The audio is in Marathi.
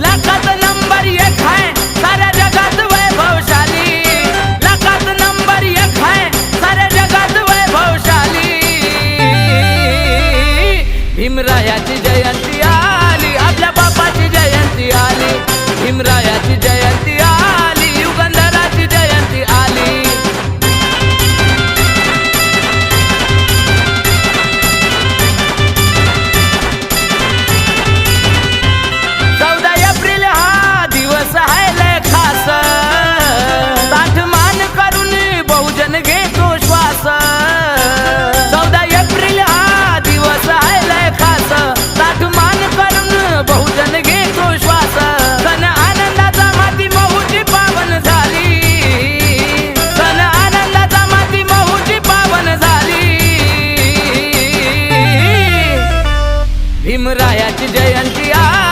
लाखात नंबर नंबर एक भीमरायाची जयंती आली. आपल्या बापाची जयंती आली. भीमरायाची जयंती भीमरायाची जयंती आ